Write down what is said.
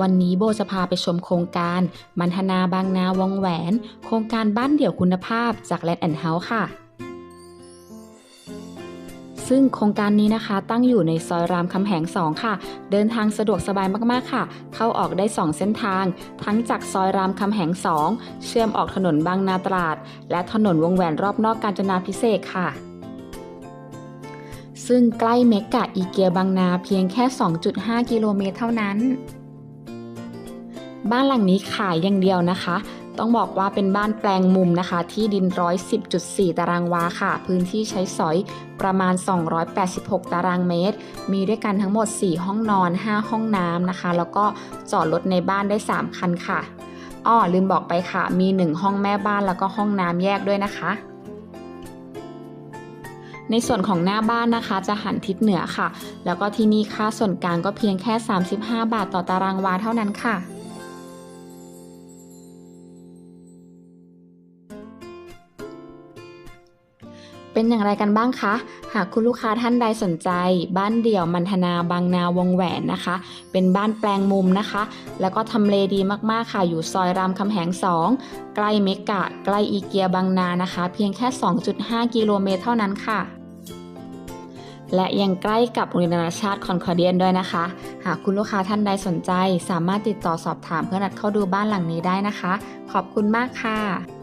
วันนี้โบจะพาไปชมโครงการมันธนาบางนาวงแหวน โครงการบ้านเดี่ยวคุณภาพจากแลนด์แอนด์เฮาส์ค่ะ ซึ่งโครงการนี้นะคะตั้งอยู่ในซอยรามคำแหง 2 ค่ะ เดินทางสะดวกสบายมากๆค่ะ เข้าออกได้ 2 เส้นทาง ทั้งจากซอยรามคำแหง 2 เชื่อมออกถนนบางนาตราด และถนนวงแหวนรอบนอกกาญจนาพิเศษค่ะซึ่งใกล้เมกะอีเกียบางนาเพียงแค่ 2.5 กิโลเมตรเท่านั้น บ้านหลังนี้ขายอย่างเดียวนะคะ ต้องบอกว่าเป็นบ้านแปลงมุมนะคะ ที่ดิน 110.4 ตารางวาค่ะ พื้นที่ใช้สอยประมาณ 286 ตารางเมตร มีด้วยกันทั้งหมด 4 ห้องนอน 5 ห้องน้ำนะคะ แล้วก็จอดรถในบ้านได้ 3 คันค่ะอ้อลืมบอกไปค่ะ มี 1 ห้องแม่บ้านแล้วก็ห้องน้ำแยกด้วยนะคะในส่วนของหน้าบ้านนะคะจะหันทิศเหนือค่ะ แล้วก็ที่นี่ค่าส่วนกลางก็เพียงแค่ 35 บาทต่อตารางวาเท่านั้นค่ะ เป็นอย่างไรกันบ้างคะ หากคุณลูกค้าท่านใดสนใจ บ้านเดี่ยวมันธนาบางนาวงแหวนนะคะ เป็นบ้านแปลงมุมนะคะ แล้วก็ทำเลดีมากๆค่ะ อยู่ซอยรามคำแหง 2 ใกล้เมกะ ใกล้อีเกียบางนานะคะ เพียงแค่ 2.5 กิโลเมตรเท่านั้นค่ะและยังใกล้กับโรงเรียนนานาชาติคอนคอเดียนด้วยนะคะ หากคุณลูกค้าท่านใดสนใจ สามารถติดต่อสอบถามเพื่อนัดเข้าดูบ้านหลังนี้ได้นะคะ ขอบคุณมากค่ะ